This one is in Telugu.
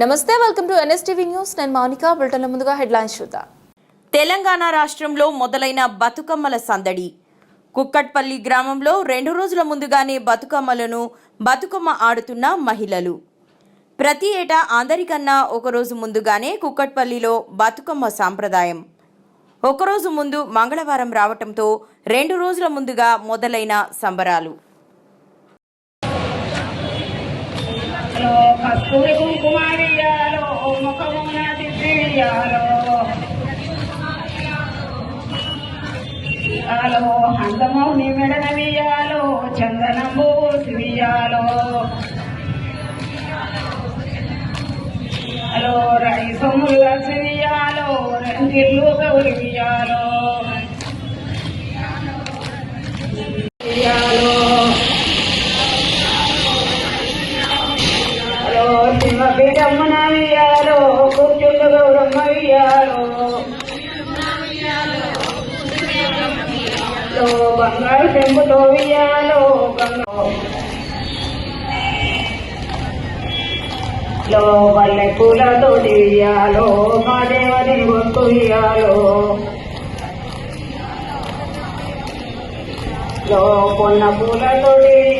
నమస్తే వెల్కమ్ టు ఎన్ఎస్టీవీ న్యూస్ నేను మౌనిక బులెటిన్ల ముందుగా హెడ్లైన్స్ చూద్దాం. తెలంగాణ రాష్ట్రంలో మొదలైన బతుకమ్మల సందడి. కుక్కట్పల్లి గ్రామంలో రెండు రోజుల ముందుగానే బతుకమ్మలను బతుకమ్మ ఆడుతున్న మహిళలు. ప్రతి ఏటా అందరికన్నా ఒకరోజు ముందుగానే కుక్కట్పల్లిలో బతుకమ్మ సాంప్రదాయం. ఒకరోజు ముందు మంగళవారం రావటంతో రెండు రోజుల ముందుగా మొదలైన సంబరాలు. హలో హలో మెడన మెడనవియాలో చందనము సివియాలో హలో రై సొమ్ములుగా సివియాలో రంగిల్లు గౌరవియాలో వియాలో హలో సింహ పీఠమ్మన వియాలో కూర్చుండు గౌరమ్మ వియాలో హలో బంగారు చెంబుతో వియాలో లో వల్లె పూలతోటి వియాలో మా వియాలో లో కొన్న పూలతోటి